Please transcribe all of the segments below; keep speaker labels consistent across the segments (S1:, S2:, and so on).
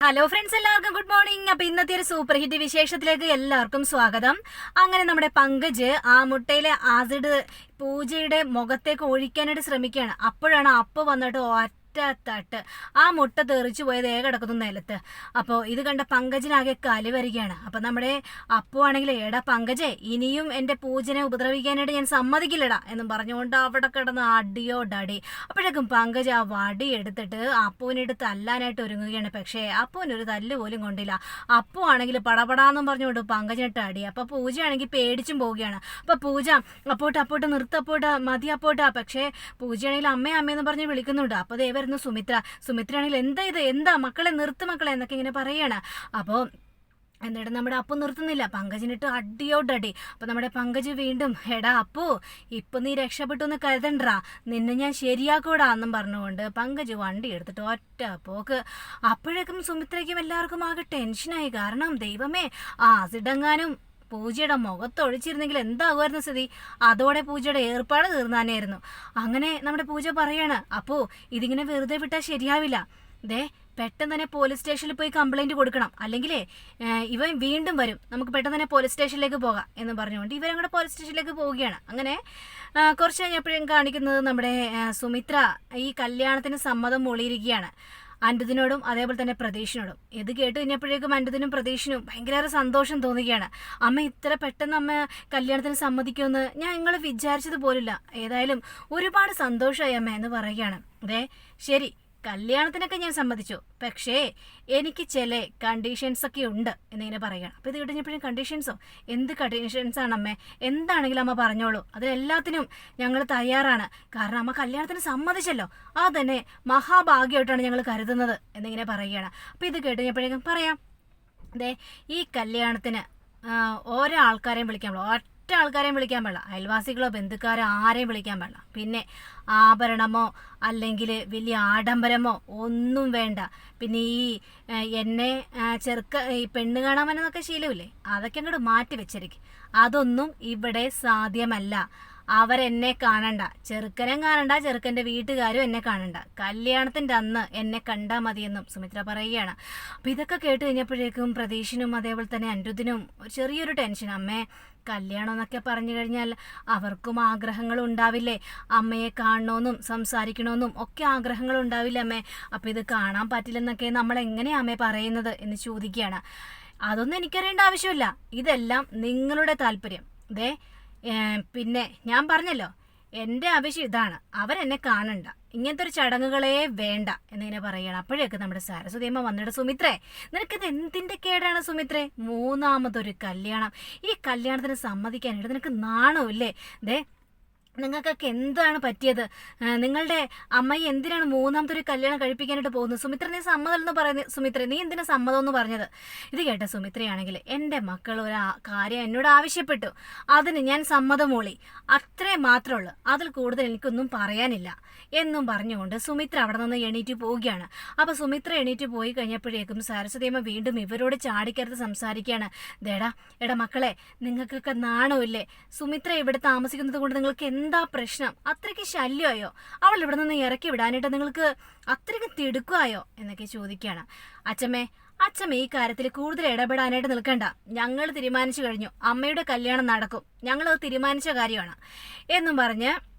S1: Hello friends എല്ലാവർക്കും good morning അപ്പൊ ഇന്നത്തെ ഒരു സൂപ്പർ ഹിറ്റ് വിശേഷത്തിലേക്ക് എല്ലാവർക്കും സ്വാഗതം. അങ്ങനെ നമ്മുടെ പങ്കജ് ആ മുട്ടയിലെ ആസിഡ് പൂജയുടെ മുഖത്തേക്ക് ഒഴിക്കാനായിട്ട് ശ്രമിക്കുകയാണ്. അപ്പോഴാണ് അപ്പ വന്നിട്ട് ഒറ്റ തട്ട് ആ മുട്ട തെറിച്ചു പോയത് ഏക കിടക്കുന്നു നിലത്ത്. അപ്പോൾ ഇത് കണ്ട പങ്കജിനാകെ കലി വരികയാണ്. അപ്പം നമ്മുടെ അപ്പു ആണെങ്കിൽ എടാ പങ്കജെ ഇനിയും എന്റെ പൂജനെ ഉപദ്രവിക്കാനായിട്ട് ഞാൻ സമ്മതിക്കില്ലടാ എന്നും പറഞ്ഞുകൊണ്ട് അവിടെ കിടന്ന് അടിയോ ഡടി. അപ്പോഴേക്കും പങ്കജ് ആ വടി എടുത്തിട്ട് അപ്പുവിനിട്ട് തല്ലാനായിട്ട് ഒരുങ്ങുകയാണ്. പക്ഷേ അപ്പുവിനൊരു തല്ല് പോലും കൊണ്ടില്ല. അപ്പു ആണെങ്കിൽ പടപടാന്നും പറഞ്ഞുകൊണ്ട് പങ്കജിനിട്ട് അടി പൂജ ആണെങ്കിൽ പേടിച്ചും പോവുകയാണ്. അപ്പോൾ പൂജ അപ്പോട്ട് അപ്പോട്ട് നിർത്തപ്പോട്ട് മതി അപ്പോട്ടാ. പക്ഷേ പൂജയാണെങ്കിൽ അമ്മേ അമ്മയെന്ന് പറഞ്ഞ് വിളിക്കുന്നുണ്ട്. അപ്പോൾ ദേ വരുന്നു സുമിത്ര. സുമിത്ര ആണെങ്കിൽ എന്താ ഇത്? എന്താ? മക്കളെ നിർത്ത് മക്കളെ എന്നൊക്കെ ഇങ്ങനെ പറയാണ്. അപ്പോൾ എന്നിട്ട് നമ്മുടെ അപ്പു നിർത്തുന്നില്ല. പങ്കജിനിട്ട് അടിയോടടി. അപ്പം നമ്മുടെ പങ്കജ് വീണ്ടും എടാ അപ്പു ഇപ്പം നീ രക്ഷപ്പെട്ടു എന്ന് കരുതണ്ടാ. നിന്നെ ഞാൻ ശരിയാക്കൂടാ എന്നും പറഞ്ഞുകൊണ്ട് പങ്കജ് വണ്ടി എടുത്തിട്ട് ഒറ്റ പോക്ക്. അപ്പോഴേക്കും സുമിത്രയ്ക്കും എല്ലാവർക്കും ആകെ ടെൻഷനായി കാരണം ദൈവമേ ആ സിഡങ്ങാനും പൂജയുടെ മുഖത്തൊഴിച്ചിരുന്നെങ്കിൽ എന്താകുമായിരുന്നു സ്ഥിതി? അതോടെ പൂജയുടെ ഏർപ്പാട് തീർന്നാനായിരുന്നു. അങ്ങനെ നമ്മുടെ പൂജ പറയാണ് അപ്പോ ഇതിങ്ങനെ വെറുതെ വിട്ടാൽ ശരിയാവില്ല. ദേ പെട്ടെന്ന് തന്നെ പോലീസ് സ്റ്റേഷനിൽ പോയി കംപ്ലൈന്റ് കൊടുക്കണം. അല്ലെങ്കിലേ ഇവൻ വീണ്ടും വരും. നമുക്ക് പെട്ടെന്ന് തന്നെ പോലീസ് സ്റ്റേഷനിലേക്ക് പോകാം എന്ന് പറഞ്ഞുകൊണ്ട് ഇവരങ്ങോട്ട് പോലീസ് സ്റ്റേഷനിലേക്ക് പോവുകയാണ്. അങ്ങനെ കുറച്ച് കഴിഞ്ഞപ്പോഴും കാണിക്കുന്നത് നമ്മുടെ സുമിത്ര ഈ കല്യാണത്തിന് സമ്മതം മൊളിയിരിക്കുകയാണ്. അൻഡുദിനോടും അതേപോലെ തന്നെ പ്രതീഷിനോടും. ഇത് കേട്ട് കഴിഞ്ഞപ്പോഴേക്കും അൻഡുദിനും പ്രതീഷിനും ഭയങ്കര സന്തോഷം തോന്നുകയാണ്. അമ്മ ഇത്ര പെട്ടെന്ന് അമ്മ കല്യാണത്തിന് സമ്മതിക്കുമെന്ന് ഞാൻ നിങ്ങൾ വിചാരിച്ചത് പോലില്ല ഏതായാലും ഒരുപാട് സന്തോഷമായി അമ്മ എന്ന് പറയുകയാണ്. അതെ ശരി. കല്യാണത്തിനൊക്കെ ഞാൻ സമ്മതിച്ചു. പക്ഷേ എനിക്ക് ചില കണ്ടീഷൻസ് ഒക്കെ ഉണ്ട് എന്നിങ്ങനെ പറയുകയാണ്. അപ്പോൾ ഇത് കഴിഞ്ഞപ്പോഴും കണ്ടീഷൻസോ എന്ത് കണ്ടീഷൻസ് ആണ് അമ്മേ? എന്താണെങ്കിലും അമ്മ പറഞ്ഞോളൂ. അതിലെല്ലാത്തിനും ഞങ്ങൾ തയ്യാറാണ്. കാരണം അമ്മ കല്യാണത്തിന് സമ്മതിച്ചല്ലോ. ആ തന്നെ മഹാഭാഗ്യമായിട്ടാണ് ഞങ്ങൾ കരുതുന്നത് എന്നിങ്ങനെ പറയുകയാണ്. അപ്പോൾ ഇത് കേട്ട് കഴിഞ്ഞപ്പോഴേക്കും പറയാം. അതെ ഈ കല്യാണത്തിന് ഓരോ ആൾക്കാരെയും വിളിക്കാൻ പാടില്ല ഒറ്റ ആൾക്കാരെയും വിളിക്കാൻ പാടില്ല. അയൽവാസികളോ ബന്ധുക്കാരോ ആരെയും വിളിക്കാൻ പാടില്ല. പിന്നെ ആഭരണമോ അല്ലെങ്കിൽ വലിയ ആഡംബരമോ ഒന്നും വേണ്ട. പിന്നെ ഈ എന്നെ ചെറുക്ക ഈ പെണ്ണ് കാണാമെന്നൊക്കെ ശീലമില്ലേ? അതൊക്കെ അങ്ങോട്ട് മാറ്റി വെച്ചിരിക്കും അതൊന്നും ഇവിടെ സാധ്യമല്ല. അവരെന്നെ കാണണ്ട. ചെറുക്കനും കാണണ്ട ചെറുക്കന്റെ വീട്ടുകാരും എന്നെ കാണണ്ട. കല്യാണത്തിന്റെ അന്ന് എന്നെ കണ്ടാ മതിയെന്നും സുമിത്ര പറയുകയാണ്. അപ്പോൾ ഇതൊക്കെ കേട്ട് കഴിഞ്ഞപ്പോഴേക്കും പ്രതീഷിനും അതേപോലെ തന്നെ അനിരുദ്ധിനും ഒരു ചെറിയൊരു ടെൻഷൻ. അമ്മേ കല്യാണം എന്നൊക്കെ പറഞ്ഞു കഴിഞ്ഞാൽ അവർക്കും ആഗ്രഹങ്ങൾ ഉണ്ടാവില്ലേ? അമ്മയെ കാണണമെന്നും സംസാരിക്കണമെന്നും ഒക്കെ ആഗ്രഹങ്ങൾ ഉണ്ടാവില്ലേ അമ്മേ? അപ്പോൾ ഇത് കാണാൻ പറ്റില്ലെന്നൊക്കെ നമ്മൾ എങ്ങനെയാ അമ്മേ പറയുന്നത് എന്ന് ചോദിക്കുകയാണ്. അതൊന്നും എനിക്കറിയേണ്ട ആവശ്യമില്ല. ഇതെല്ലാം നിങ്ങളുടെ താല്പര്യം. ദേ പിന്നെ ഞാൻ പറഞ്ഞല്ലോ എന്റെ ആവശ്യം ഇതാണ്. അവരെന്നെ കാണണ്ട. ഇങ്ങനത്തെ ഒരു ചടങ്ങുകളെ വേണ്ട എന്നിങ്ങനെ പറയണം അപ്പോഴേക്ക് നമ്മുടെ സരസ്വതിയമ്മ വന്നിട്ട് സുമിത്രേ നിനക്കിത് എന്തിന്റെ കേടാണ് സുമിത്രേ? മൂന്നാമതൊരു കല്യാണം. ഈ കല്യാണത്തിന് സമ്മതിക്കാനായിട്ട് നിനക്ക് നാണമില്ലേ ദേ നിങ്ങൾക്കൊക്കെ എന്താണ് പറ്റിയത്? നിങ്ങളുടെ അമ്മയെ എന്തിനാണ് മൂന്നാമത്തെ ഒരു കല്യാണം കഴിപ്പിക്കാനായിട്ട് പോകുന്നത്? സുമിത്ര നീ സമ്മതം എന്ന് പറയുന്നത് സുമിത്ര നീ എന്തിനാ സമ്മതം എന്ന് പറഞ്ഞത്? ഇത് കേട്ട സുമിത്രയാണെങ്കിൽ എന്റെ മക്കൾ ഒരു കാര്യം എന്നോട് ആവശ്യപ്പെട്ടു. അതിന് ഞാൻ സമ്മതം മൂളി അത്രേ മാത്രമേ ഉള്ളൂ അതിൽ കൂടുതൽ എനിക്കൊന്നും പറയാനില്ല എന്നും പറഞ്ഞുകൊണ്ട് സുമിത്ര അവിടെ നിന്ന് എണീറ്റ് പോവുകയാണ്. അപ്പോൾ സുമിത്ര എണീറ്റ് പോയി കഴിഞ്ഞപ്പോഴേക്കും സരസ്വതിയമ്മ വീണ്ടും ഇവരോട് ചാടിക്കരുത് സംസാരിക്കുകയാണ്. ദേടാ എടാ മക്കളെ നിങ്ങൾക്കൊക്കെ നാണമില്ലേ? സുമിത്ര ഇവിടെ താമസിക്കുന്നത് കൊണ്ട് നിങ്ങൾക്ക് എന്താ പ്രശ്നം? അത്രയ്ക്ക് ശല്യമായോ? അവൾ ഇവിടെ നിന്ന് ഇറക്കി വിടാനായിട്ട് നിങ്ങൾക്ക് അത്രയ്ക്ക് തിടുക്കുമായോ? എന്നൊക്കെ ചോദിക്കുകയാണ്. അച്ഛമ്മേ അച്ഛമ്മ ഈ കാര്യത്തിൽ കൂടുതൽ ഇടപെടാനായിട്ട് നിൽക്കണ്ട. ഞങ്ങൾ തീരുമാനിച്ചു കഴിഞ്ഞു. അമ്മയുടെ കല്യാണം നടക്കും. ഞങ്ങളത് തീരുമാനിച്ച കാര്യമാണ്. എന്നും പറഞ്ഞ്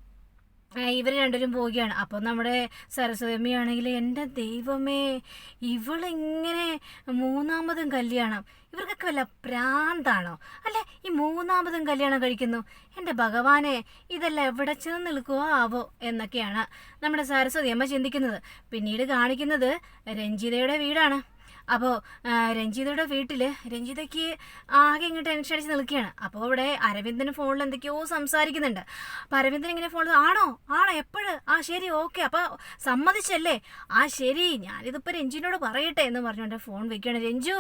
S1: ഇവർ രണ്ടുപേരും പോവുകയാണ്. അപ്പോൾ നമ്മുടെ സരസ്വതിയമ്മയാണെങ്കിൽ എന്റെ ദൈവമേ ഇവളിങ്ങനെ മൂന്നാമതും കല്യാണം. ഇവർക്കൊക്കെ വല്ല പ്രാന്താണോ? അല്ലെ ഈ മൂന്നാമതും കല്യാണം കഴിക്കുന്നു. എന്റെ ഭഗവാനെ ഇതെല്ലാം എവിടെ ചെന്ന് നിൽക്കുവോ ആവോ എന്നൊക്കെയാണ് നമ്മുടെ സരസ്വതി അമ്മ ചിന്തിക്കുന്നത്. പിന്നീട് കാണിക്കുന്നത് രഞ്ജിതയുടെ വീടാണ്. അപ്പോൾ രഞ്ജിതയുടെ വീട്ടിൽ രഞ്ജിതയ്ക്ക് ആകെ ഇങ്ങോട്ട് ടെൻഷൻ അടിച്ച് നിൽക്കുകയാണ്. അപ്പോൾ ഇവിടെ അരവിന്ദന് ഫോണിൽ എന്തൊക്കെയോ സംസാരിക്കുന്നുണ്ട്. അപ്പോൾ അരവിന്ദൻ ഇങ്ങനെ ഫോണിൽ ആണോ? ആണോ? എപ്പോഴും? ആ ശരി ഓക്കെ അപ്പോൾ സമ്മതിച്ചല്ലേ? ആ ശരി. ഞാനിതിപ്പോൾ രഞ്ജിനോട് പറയട്ടെ എന്ന് പറഞ്ഞുകൊണ്ട് ഫോൺ വെക്കുകയാണ്. രഞ്ജു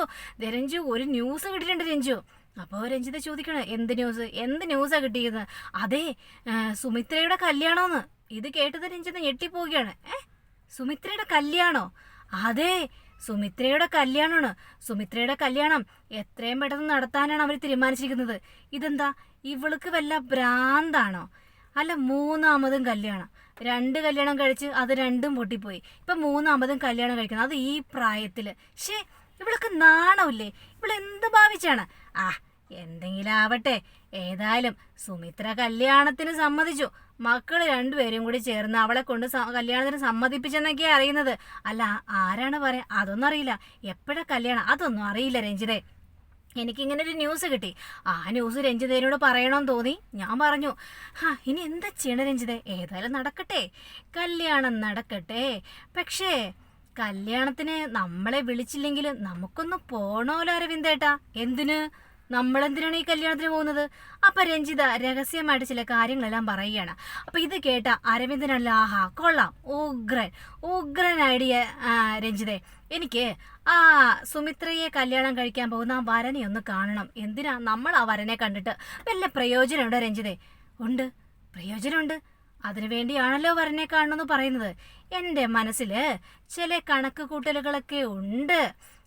S1: രഞ്ജു ഒരു ന്യൂസ് കിട്ടിയിട്ടുണ്ട് രഞ്ജു. അപ്പോൾ രഞ്ജിത ചോദിക്കണേ എന്ത് ന്യൂസ് എന്ത് ന്യൂസാണ് കിട്ടിയത്? അതെ സുമിത്രയുടെ കല്യാണമെന്ന് ഇത് കേട്ടത് രഞ്ജിത ഞെട്ടിപ്പോവുകയാണ്. ഏ? സുമിത്രയുടെ കല്യാണോ? അതെ സുമിത്രയുടെ കല്യാണമാണ് സുമിത്രയുടെ കല്യാണം എത്രയും പെട്ടെന്ന് നടത്താനാണ് അവർ തീരുമാനിച്ചിരിക്കുന്നത്. ഇതെന്താ? ഇവൾക്ക് വല്ല ഭ്രാന്താണോ? അല്ല മൂന്നാമതും കല്യാണം. രണ്ട് കല്യാണം കഴിച്ച് അത് രണ്ടും പൊട്ടിപ്പോയി. ഇപ്പൊ മൂന്നാമതും കല്യാണം കഴിക്കണം. അത് ഈ പ്രായത്തിൽ. ഷേ ഇവൾക്ക് നാണമില്ലേ? ഇവളെന്ത് ഭാവിച്ചാണ്? ആ എന്തെങ്കിലും ആവട്ടെ. ഏതായാലും സുമിത്ര കല്യാണത്തിന് സമ്മതിച്ചു. മക്കൾ രണ്ടുപേരും കൂടി ചേർന്ന് അവളെ കൊണ്ട് കല്യാണത്തിന് സമ്മതിപ്പിച്ചെന്നൊക്കെയാ അറിയുന്നത്. അല്ല ആരാണ് പറയാ? അതൊന്നും അറിയില്ല. എപ്പോഴാ കല്യാണം? അതൊന്നും അറിയില്ല രഞ്ജിതേ. എനിക്കിങ്ങനെ ഒരു ന്യൂസ് കിട്ടി. ആ ന്യൂസ് രഞ്ജിതേനോട് പറയണമെന്ന് തോന്നി. ഞാൻ പറഞ്ഞു ഹാ ഇനി എന്താ ചെയ്യണ രഞ്ജിത? ഏതായാലും നടക്കട്ടെ. കല്യാണം നടക്കട്ടെ. പക്ഷേ കല്യാണത്തിന് നമ്മളെ വിളിച്ചില്ലെങ്കിൽ നമുക്കൊന്ന് പോണോലോ അരവിന്ദേട്ടാ. എന്തിന്? നമ്മളെന്തിനാണ് ഈ കല്യാണത്തിന് പോകുന്നത്? അപ്പൊ രഞ്ജിത രഹസ്യമായിട്ട് ചില കാര്യങ്ങളെല്ലാം പറയുകയാണ്. അപ്പൊ ഇത് കേട്ട അരവിന്ദനല്ല ആഹാ കൊള്ളാം. ഉഗ്രൻ ഉഗ്രൻ ഐഡിയ രഞ്ജിതെ. എനിക്ക് ആ സുമിത്രയെ കല്യാണം കഴിക്കാൻ പോകുന്ന ആ വരനെ ഒന്ന് കാണണം. എന്തിനാ നമ്മൾ ആ വരനെ കണ്ടിട്ട് വല്ല പ്രയോജനമുണ്ടോ രഞ്ജിതെ? ഉണ്ട്. പ്രയോജനമുണ്ട്. അതിനു വേണ്ടിയാണല്ലോ വരനെ കാണണമെന്ന് പറയുന്നത്. എന്റെ മനസ്സിൽ ചില കണക്ക് കൂട്ടലുകളൊക്കെ ഉണ്ട്.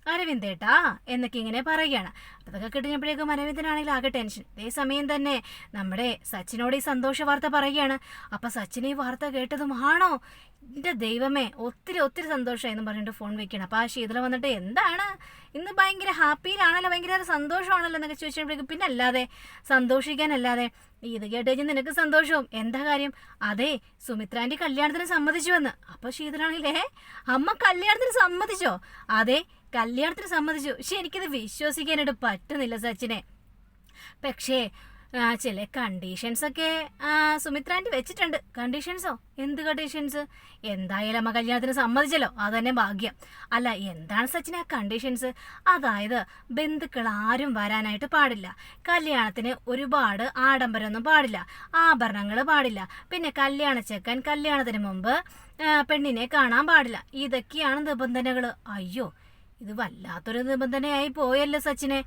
S1: അരവിന്ദേട്ടാ എന്നൊക്കെ ഇങ്ങനെ പറയുകയാണ്. അതൊക്കെ കിട്ടുന്നപ്പോഴേക്കും അരവിന്ദനാണെങ്കിൽ ആകെ ടെൻഷൻ. അതേ സമയം തന്നെ നമ്മുടെ സച്ചിനോട് ഈ സന്തോഷ വാർത്ത പറയുകയാണ്. അപ്പൊ സച്ചിൻ ഈ വാർത്ത കേട്ടതും ആണോ? എന്റെ ദൈവമേ ഒത്തിരി ഒത്തിരി സന്തോഷമായി എന്ന് പറഞ്ഞിട്ട് ഫോൺ വെക്കണം അപ്പൊ ആ ശീതള വന്നിട്ട് എന്താണ്? ഇന്ന് ഭയങ്കര ഹാപ്പിയിലാണല്ലോ? ഭയങ്കര സന്തോഷമാണല്ലോ? എന്നൊക്കെ ചോദിച്ചപ്പോഴേക്കും പിന്നെ അല്ലാതെ സന്തോഷിക്കാനല്ലാതെ. ഇത് കേട്ട് കഴിഞ്ഞാൽ നിനക്ക് സന്തോഷവും. എന്താ കാര്യം? അതെ സുമിത്രാന്റെ കല്യാണത്തിന് സമ്മതിച്ചു വന്ന് അപ്പൊ ശീതളാണെങ്കിലേ അമ്മ കല്യാണത്തിന് സമ്മതിച്ചോ? അതെ കല്യാണത്തിന് സമ്മതിച്ചു. പക്ഷെ എനിക്കിത് വിശ്വസിക്കാനായിട്ട് പറ്റുന്നില്ല സച്ചിനെ. പക്ഷേ ചില കണ്ടീഷൻസ് ഒക്കെ സുമിത്രാന്റെ സുമിത്ര വെച്ചിട്ടുണ്ട് കണ്ടീഷൻസോ എന്ത് കണ്ടീഷൻസ് എന്തായാലും അമ്മ കല്യാണത്തിന് സമ്മതിച്ചല്ലോ. അത് തന്നെ ഭാഗ്യം. അല്ല എന്താണ് സച്ചിന് ആ കണ്ടീഷൻസ് അതായത് ബന്ധുക്കൾ ആരും വരാനായിട്ട് പാടില്ല. കല്യാണത്തിന് ഒരുപാട് ആഡംബരമൊന്നും പാടില്ല. ആഭരണങ്ങൾ പാടില്ല. പിന്നെ കല്യാണ ചെക്കൻ കല്യാണത്തിന് മുമ്പ് പെണ്ണിനെ കാണാൻ പാടില്ല. ഇതൊക്കെയാണ് നിബന്ധനകൾ അയ്യോ ഇത് വല്ലാത്തൊരു നിബന്ധനയായി പോയല്ലോ സച്ചിനെ.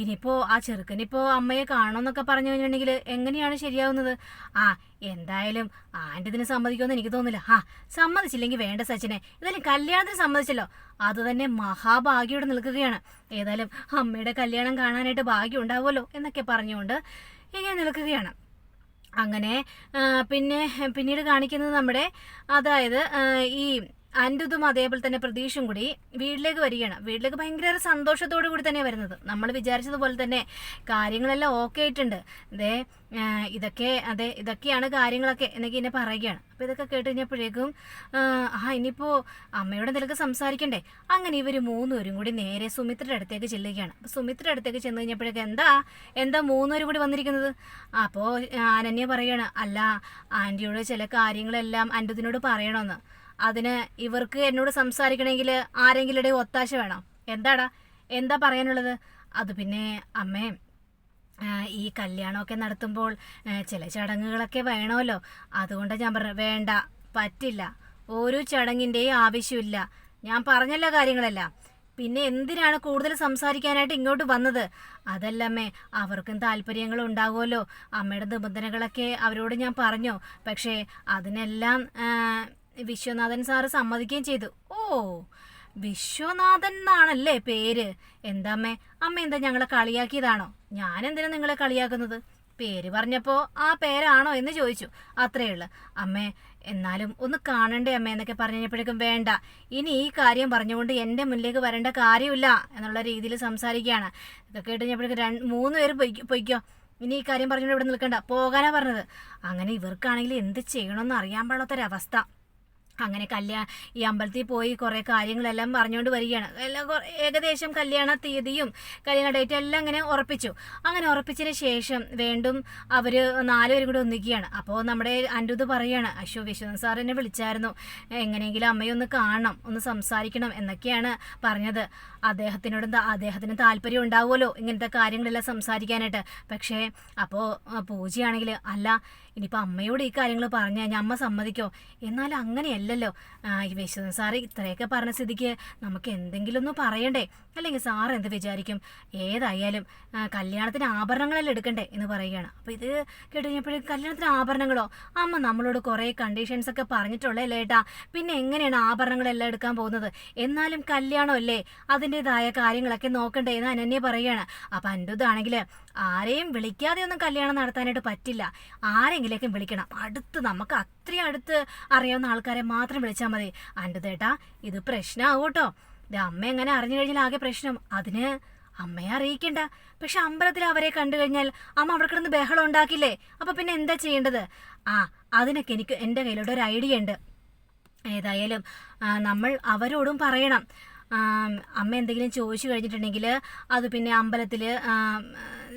S1: ഇനിയിപ്പോ ആ ചെറുക്കനിപ്പോ അമ്മയെ കാണണമെന്നൊക്കെ പറഞ്ഞു കഴിഞ്ഞിട്ടുണ്ടെങ്കിൽ എങ്ങനെയാണ് ശരിയാവുന്നത്? ആ എന്തായാലും ആന്റെ ഇതിന് സമ്മതിക്കുമെന്ന് എനിക്ക് തോന്നില്ല ആ സമ്മതിച്ചില്ലെങ്കിൽ വേണ്ട സച്ചിനെ. ഇതായാലും കല്യാണത്തിന് സമ്മതിച്ചല്ലോ. അത് തന്നെ മഹാഭാഗ്യോടെ നിൽക്കുകയാണ്. ഏതായാലും അമ്മയുടെ കല്യാണം കാണാനായിട്ട് ഭാഗ്യം ഉണ്ടാവുമല്ലോ എന്നൊക്കെ പറഞ്ഞുകൊണ്ട് ഇങ്ങനെ നിൽക്കുകയാണ്. അങ്ങനെ പിന്നെ പിന്നീട് കാണിക്കുന്നത് നമ്മുടെ അതായത് ഈ അൻഡുതും അതേപോലെ തന്നെ പ്രതീക്ഷയും കൂടി വീട്ടിലേക്ക് വരികയാണ്. വീട്ടിലേക്ക് ഭയങ്കര സന്തോഷത്തോടു കൂടി തന്നെ വരുന്നത്. നമ്മൾ വിചാരിച്ചതുപോലെ തന്നെ കാര്യങ്ങളെല്ലാം ഓക്കെ ആയിട്ടുണ്ട്. ആ, ഇതൊക്കെ അതെ ഇതൊക്കെയാണ് കാര്യങ്ങളൊക്കെ എന്നൊക്കെ എന്നെ പറയുകയാണ്. അപ്പോൾ ഇതൊക്കെ കേട്ട് കഴിഞ്ഞപ്പോഴേക്കും ആ, ഇനിയിപ്പോൾ അമ്മയോട് എന്തെങ്കിലുമൊക്കെ സംസാരിക്കണ്ടേ? അങ്ങനെ ഇവർ മൂന്നുപേരും കൂടി നേരെ സുമിത്രയുടെ അടുത്തേക്ക് ചെല്ലുകയാണ്. അപ്പോൾ സുമിത്രയുടെ അടുത്തേക്ക് ചെന്ന് കഴിഞ്ഞപ്പോഴേക്കും എന്താ? എന്താ മൂന്നുപേരും കൂടി വന്നിരിക്കുന്നത്? അപ്പോൾ അനന്യ പറയാണ് അല്ല ആന്റിയോട് ചില കാര്യങ്ങളെല്ലാം അന്റുതിനോട് പറയണമെന്ന്. അതിന് ഇവർക്ക് എന്നോട് സംസാരിക്കണമെങ്കിൽ ആരെങ്കിലും ഒത്താശ വേണം. എന്താടാ? എന്താ പറയാനുള്ളത്? അത് പിന്നെ അമ്മേ ഈ കല്യാണമൊക്കെ നടത്തുമ്പോൾ ചില ചടങ്ങുകളൊക്കെ വേണമല്ലോ. അതുകൊണ്ട് ഞാൻ പറഞ്ഞു വേണ്ട പറ്റില്ല. ഒരു ചടങ്ങിന്റെയും ആവശ്യമില്ല. ഞാൻ പറഞ്ഞല്ലോ കാര്യങ്ങളെല്ലാം. പിന്നെ എന്തിനാണ് കൂടുതൽ സംസാരിക്കാനായിട്ട് ഇങ്ങോട്ട് വന്നത്? അതല്ലമ്മേ അവർക്കും താല്പര്യങ്ങൾ ഉണ്ടാകുമല്ലോ അമ്മയുടെ നിബന്ധനകളൊക്കെ അവരോട് ഞാൻ പറഞ്ഞു. പക്ഷേ അതിനെല്ലാം വിശ്വനാഥൻ സാറ് സമ്മതിക്കുകയും ചെയ്തു. ഓ വിശ്വനാഥൻ എന്നാണല്ലേ പേര്. എന്താമ്മേ അമ്മ എന്താ ഞങ്ങളെ കളിയാക്കിയതാണോ? ഞാൻ എന്തിനാ നിങ്ങളെ കളിയാക്കുന്നത്? പേര് പറഞ്ഞപ്പോ ആ പേരാണോ എന്ന് ചോദിച്ചു. അത്രേ ഉള്ളു. അമ്മേ എന്നാലും ഒന്ന് കാണണ്ടേ അമ്മ എന്നൊക്കെ പറഞ്ഞപ്പോഴേക്കും വേണ്ട. ഇനി ഈ കാര്യം പറഞ്ഞുകൊണ്ട് എന്റെ മുന്നിലേക്ക് വരേണ്ട കാര്യമില്ല എന്നുള്ള രീതിയിൽ സംസാരിക്കുകയാണ്. ഇതൊക്കെ കേട്ട് കഴിഞ്ഞപ്പോഴേക്കും രണ്ട് മൂന്ന് പേര് പൊയ്ക്കോ പൊയ്ക്കോ. ഇനി ഈ കാര്യം പറഞ്ഞുകൊണ്ട് ഇവിടെ നിൽക്കണ്ട. പോകാനാ പറഞ്ഞത്. അങ്ങനെ ഇവർക്കാണെങ്കിൽ എന്ത് ചെയ്യണമെന്ന് അറിയാൻ പാടാത്തൊരവസ്ഥ അങ്ങനെ കല്യാണ ഈ അമ്പലത്തിൽ പോയി കുറേ കാര്യങ്ങളെല്ലാം പറഞ്ഞുകൊണ്ട് വരികയാണ്. എല്ലാം ഏകദേശം കല്യാണ തീയതിയും കല്യാണ ഡേറ്റും എല്ലാം അങ്ങനെ ഉറപ്പിച്ചു. അങ്ങനെ ഉറപ്പിച്ചതിന് ശേഷം വീണ്ടും അവർ നാലുപേരും കൂടെ ഒന്നിക്കുകയാണ്. അപ്പോൾ നമ്മുടെ അൻഡുത് പറയാണ് അശോ വിശ്വനാഥ് സാർ എന്നെ വിളിച്ചായിരുന്നു. എങ്ങനെയെങ്കിലും അമ്മയൊന്ന് കാണണം ഒന്ന് സംസാരിക്കണം എന്നൊക്കെയാണ് പറഞ്ഞത്. അദ്ദേഹത്തിനോട് അദ്ദേഹത്തിന് താല്പര്യം ഉണ്ടാവുമല്ലോ ഇങ്ങനത്തെ കാര്യങ്ങളെല്ലാം സംസാരിക്കാനായിട്ട്. പക്ഷേ അപ്പോൾ പൂജയാണെങ്കിൽ അല്ല ഇനിയിപ്പോൾ അമ്മയോട് ഈ കാര്യങ്ങൾ പറഞ്ഞു കഴിഞ്ഞാൽ അമ്മ സമ്മതിക്കോ? എന്നാൽ അങ്ങനെയല്ലല്ലോ. ഈ വിശ്വനാഥ് സാറ് ഇത്രയൊക്കെ പറഞ്ഞ സ്ഥിതിക്ക് നമുക്ക് എന്തെങ്കിലും ഒന്ന് പറയണ്ടേ? അല്ലെങ്കിൽ സാർ എന്ത് വിചാരിക്കും? ഏതായാലും കല്യാണത്തിന് ആഭരണങ്ങളെല്ലാം എടുക്കണ്ടേ എന്ന് പറയുകയാണ്. അപ്പോൾ ഇത് കേട്ട് കഴിഞ്ഞപ്പോഴേക്കും കല്യാണത്തിന് ആഭരണങ്ങളോ? അമ്മ നമ്മളോട് കുറേ കണ്ടീഷൻസ് ഒക്കെ പറഞ്ഞിട്ടുള്ളേ ഏട്ടാ? പിന്നെ എങ്ങനെയാണ് ആഭരണങ്ങളെല്ലാം എടുക്കാൻ പോകുന്നത്? എന്നാലും കല്യാണമല്ലേ? അതിന്റെതായ കാര്യങ്ങളൊക്കെ നോക്കണ്ടേ എന്ന് അനന്യ പറയുകയാണ്. അപ്പം അന്റെതാണെങ്കിൽ ആരെയും വിളിക്കാതെ ഒന്നും കല്യാണം നടത്താനായിട്ട് പറ്റില്ല. ആരെങ്കിലേക്കും വിളിക്കണം. അടുത്ത് നമുക്ക് അത്രയും അടുത്ത് അറിയാവുന്ന ആൾക്കാരെ മാത്രം വിളിച്ചാൽ മതി. അന്റെതേട്ടാ ഇത് പ്രശ്നമാവും കേട്ടോ ഇത് അമ്മ എങ്ങനെ അറിഞ്ഞു കഴിഞ്ഞാൽ ആകെ പ്രശ്നം. അതിന് അമ്മയെ അറിയിക്കണ്ട. പക്ഷെ അമ്പലത്തിൽ അവരെ കണ്ടു കഴിഞ്ഞാൽ അമ്മ അവിടെ കിടന്ന് ബഹളം ഉണ്ടാക്കില്ലേ? അപ്പൊ പിന്നെ എന്താ ചെയ്യേണ്ടത്? ആ അതിനൊക്കെ എനിക്ക് എന്റെ കയ്യിലോട്ട് ഒരു ഐഡിയ ഉണ്ട്. ഏതായാലും നമ്മൾ അവരോടും പറയണം. അമ്മ എന്തെങ്കിലും ചോദിച്ചു കഴിഞ്ഞിട്ടുണ്ടെങ്കിൽ അത് പിന്നെ അമ്പലത്തിൽ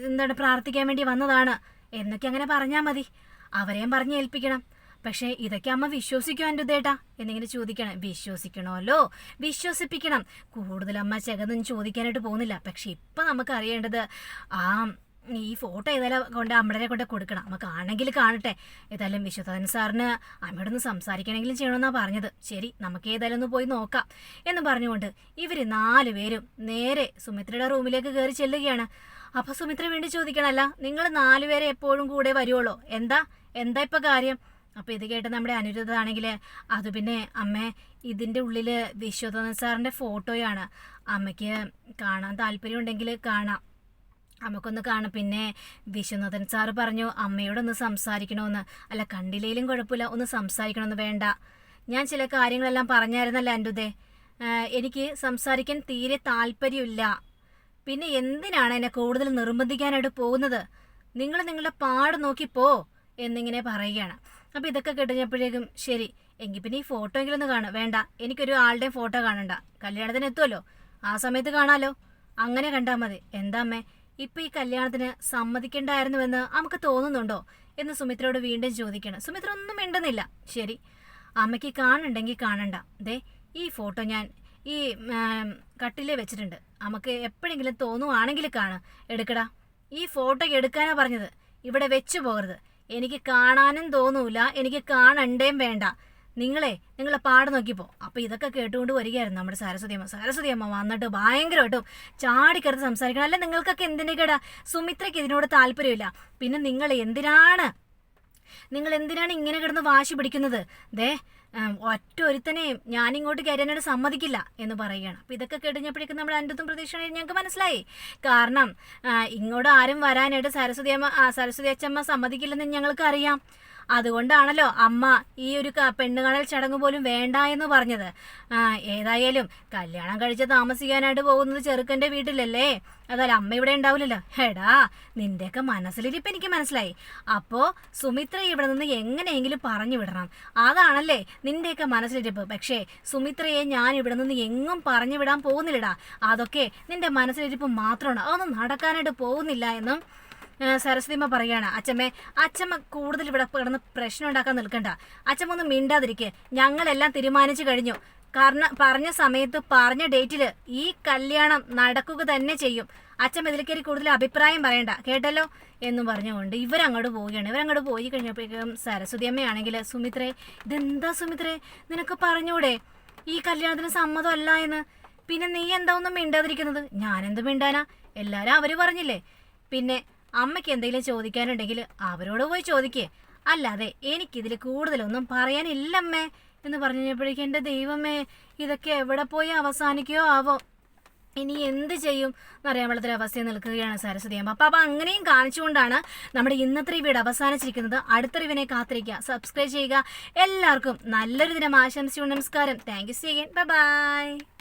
S1: എന്താണ് പ്രാർത്ഥിക്കാൻ വേണ്ടി വന്നതാണ് എന്നൊക്കെ അങ്ങനെ പറഞ്ഞാൽ മതി. അവരെയും പറഞ്ഞ് ഏൽപ്പിക്കണം. പക്ഷേ ഇതൊക്കെ അമ്മ വിശ്വസിക്കുമോ എന്റെ ഉദ്ദേട്ടാ എന്നിങ്ങനെ ചോദിക്കണം. വിശ്വസിക്കണമല്ലോ. വിശ്വസിപ്പിക്കണം. കൂടുതൽ അമ്മ ചെകതൊന്നും ചോദിക്കാനായിട്ട് പോകുന്നില്ല. പക്ഷെ ഇപ്പം നമുക്ക് അറിയേണ്ടത് ആ ഈ ഫോട്ടോ ഏതായാലും കൊണ്ട് അമ്മടനെ കൊണ്ട് കൊടുക്കണം. നമുക്ക് ആണെങ്കിൽ കാണട്ടെ. ഏതായാലും വിശ്വനാഥൻ സാറിന് അമ്മയോടൊന്ന് സംസാരിക്കണമെങ്കിലും ചെയ്യണമെന്നാണ് പറഞ്ഞത്. ശരി നമുക്ക് ഏതായാലും ഒന്ന് പോയി നോക്കാം. എന്ന് പറഞ്ഞുകൊണ്ട് ഇവർ നാല് പേരും നേരെ സുമിത്രയുടെ റൂമിലേക്ക് കയറി ചെല്ലുകയാണ്. അപ്പൊ സുമിത്ര വേണ്ടി ചോദിക്കണല്ല നിങ്ങൾ നാലുപേരെ എപ്പോഴും കൂടെ വരുവുള്ളൂ എന്താ? എന്താ ഇപ്പൊ കാര്യം? അപ്പൊ ഇത് കേട്ട് നമ്മുടെ അനിരുദ്ധാണെങ്കിൽ അത് പിന്നെ അമ്മ ഇതിന്റെ ഉള്ളിൽ വിശ്വനാഥൻ സാറിന്റെ ഫോട്ടോയാണ് അമ്മയ്ക്ക് കാണാൻ താല്പര്യമുണ്ടെങ്കിൽ കാണാം. നമുക്കൊന്ന് കാണാം. പിന്നെ വിശ്വനാഥൻ സാറ് പറഞ്ഞു അമ്മയോട് ഒന്ന് സംസാരിക്കണമെന്ന് അല്ല കണ്ടില്ലേലും കുഴപ്പമില്ല ഒന്ന് സംസാരിക്കണമെന്ന് വേണ്ട. ഞാൻ ചില കാര്യങ്ങളെല്ലാം പറഞ്ഞായിരുന്നല്ലോ അൻഡുദേ? എനിക്ക് സംസാരിക്കാൻ തീരെ താല്പര്യമില്ല. പിന്നെ എന്തിനാണ് എന്നെ കൂടുതൽ നിർബന്ധിക്കാനായിട്ട് പോകുന്നത്? നിങ്ങൾ നിങ്ങളുടെ പാട് നോക്കി പോ എന്നിങ്ങനെ പറയുകയാണ്. അപ്പോൾ ഇതൊക്കെ കിട്ടുന്നപ്പോഴേക്കും ശരി എങ്കിൽ പിന്നെ ഈ ഫോട്ടോ എങ്കിലും ഒന്ന് കാണാം. വേണ്ട എനിക്കൊരു ആളുടെയും ഫോട്ടോ കാണണ്ട. കല്യാണത്തിന് എത്തുമല്ലോ ആ സമയത്ത് കാണാമല്ലോ അങ്ങനെ കണ്ടാൽ മതി. എന്താ അമ്മേ? ഇപ്പൊ ഈ കല്യാണത്തിന് സമ്മതിക്കണ്ടായിരുന്നുവെന്ന് നമുക്ക് തോന്നുന്നുണ്ടോ എന്ന് സുമിത്രയോട് വീണ്ടും ചോദിക്കണം. സുമിത്ര ഒന്നും മിണ്ടുന്നില്ല. ശരി. അമ്മയ്ക്ക് കാണണ്ടെങ്കിൽ കാണണ്ട. ദേ ഈ ഫോട്ടോ ഞാൻ ഈ കട്ടിലെ വെച്ചിട്ടുണ്ട്. നമുക്ക് എപ്പോഴെങ്കിലും തോന്നുവാണെങ്കിൽ കാണാം. എടുക്കടാ. ഈ ഫോട്ടോ എടുക്കാനാ പറഞ്ഞത്. ഇവിടെ വെച്ചു പോകരുത്. എനിക്ക് കാണാനും തോന്നൂല. എനിക്ക് കാണണ്ടേം വേണ്ട. നിങ്ങളെ നിങ്ങളെ പാട് നോക്കിപ്പോ അപ്പൊ ഇതൊക്കെ കേട്ടുകൊണ്ട് വരികയായിരുന്നു നമ്മുടെ സരസ്വതി അമ്മ. സരസ്വതി അമ്മ വന്നിട്ട് ഭയങ്കരമായിട്ടും ചാടിക്കറുത്ത് സംസാരിക്കണം. അല്ല നിങ്ങൾക്കൊക്കെ എന്തിന്റെ കേടാ? സുമിത്രയ്ക്ക് ഇതിനോട് താല്പര്യമില്ല. പിന്നെ നിങ്ങൾ എന്തിനാണ് നിങ്ങൾ എന്തിനാണ് ഇങ്ങനെ കിടന്ന് വാശി പിടിക്കുന്നത്? ദേ ഒറ്റ ഒരുത്തനെയും ഞാനിങ്ങോട്ട് കയറാനായിട്ട് സമ്മതിക്കില്ല എന്ന് പറയുകയാണ്. അപ്പൊ ഇതൊക്കെ കേട്ടുകഴിഞ്ഞപ്പോഴേക്കും നമ്മുടെ അൻപത്തും പ്രതീക്ഷയാണ് ഞങ്ങൾക്ക് മനസ്സിലായി. കാരണം ഇങ്ങോട്ട് ആരും വരാനായിട്ട് സരസ്വതി അമ്മ സരസ്വതി അച്ചമ്മ സമ്മതിക്കില്ലെന്ന് ഞങ്ങൾക്ക് അറിയാം അതുകൊണ്ടാണല്ലോ അമ്മ ഈ ഒരു പെണ്ണുകാണൽ ചടങ്ങ് പോലും വേണ്ട എന്ന് പറഞ്ഞത്. ഏതായാലും കല്യാണം കഴിച്ച് താമസിക്കാനായിട്ട് പോകുന്നത് ചെറുക്കന്റെ വീട്ടിലല്ലേ? അതല്ല അമ്മ ഇവിടെ ഉണ്ടാവില്ലല്ലോ. എടാ നിന്റെയൊക്കെ മനസ്സിലിരിപ്പ് എനിക്ക് മനസ്സിലായി. അപ്പോ സുമിത്ര ഇവിടെ നിന്ന് എങ്ങനെയെങ്കിലും പറഞ്ഞു വിടണം. അതാണല്ലേ നിന്റെയൊക്കെ മനസ്സിലിരിപ്പ്. പക്ഷേ സുമിത്രയെ ഞാൻ ഇവിടെ നിന്ന് എങ്ങും പറഞ്ഞു വിടാൻ പോകുന്നില്ലടാ. അതൊക്കെ നിന്റെ മനസ്സിലിരിപ്പ് മാത്രമാണ്. അതൊന്നും നടക്കാനായിട്ട് പോകുന്നില്ല എന്നും സരസ്വതിമ്മ പറയാണ് അച്ഛമ്മേ അച്ഛമ്മ കൂടുതൽ ഇവിടെ കിടന്ന് പ്രശ്നം ഉണ്ടാക്കാൻ നിൽക്കണ്ട. അച്ഛമ്മ ഒന്ന് മിണ്ടാതിരിക്കെ. ഞങ്ങളെല്ലാം തീരുമാനിച്ചു കഴിഞ്ഞു. കാരണം പറഞ്ഞ സമയത്ത് പറഞ്ഞ ഡേറ്റിൽ ഈ കല്യാണം നടക്കുക തന്നെ ചെയ്യും. അച്ഛൻ ഇതിൽ കയറി കൂടുതൽ അഭിപ്രായം പറയണ്ട കേട്ടല്ലോ? എന്ന് പറഞ്ഞുകൊണ്ട് ഇവരങ്ങോട്ട് പോവുകയാണ്. ഇവരങ്ങോട്ട് പോയി കഴിഞ്ഞപ്പോഴേക്കും സരസ്വതി അമ്മയാണെങ്കിൽ സുമിത്രേ ഇതെന്താ സുമിത്രേ? നിനക്ക് പറഞ്ഞൂടെ? ഈ കല്യാണത്തിന് സമ്മതമല്ല എന്ന്. പിന്നെ നീ എന്താ ഒന്നും മിണ്ടാതിരിക്കുന്നത്? ഞാനെന്ത് മിണ്ടാനാ? എല്ലാരും അവർ പറഞ്ഞില്ലേ? പിന്നെ അമ്മയ്ക്ക് എന്തെങ്കിലും ചോദിക്കാനുണ്ടെങ്കിൽ അവരോട് പോയി ചോദിക്കേ. അല്ലാതെ എനിക്കിതിൽ കൂടുതലൊന്നും പറയാനില്ലമ്മേ എന്ന് പറഞ്ഞപ്പോഴേക്കും എന്റെ ദൈവമേ ഇതൊക്കെ എവിടെ പോയി അവസാനിക്കുകയോ ആവോ? ഇനി എന്ത് ചെയ്യും? എന്നറിയാൻ വെള്ളത്തിൽ അവസ്ഥയിൽ നിൽക്കുകയാണ് സരസ്വതി അമ്മ. അപ്പം അങ്ങനെയും കാണിച്ചുകൊണ്ടാണ് നമ്മുടെ ഇന്നത്തെ വീട് അവസാനിച്ചിരിക്കുന്നത്. അടുത്ത റിവിനെ കാത്തിരിക്കുക. സബ്സ്ക്രൈബ് ചെയ്യുക. എല്ലാവർക്കും നല്ലൊരു ദിനം ആശംസിച്ചു നമസ്കാരം. Thank you C by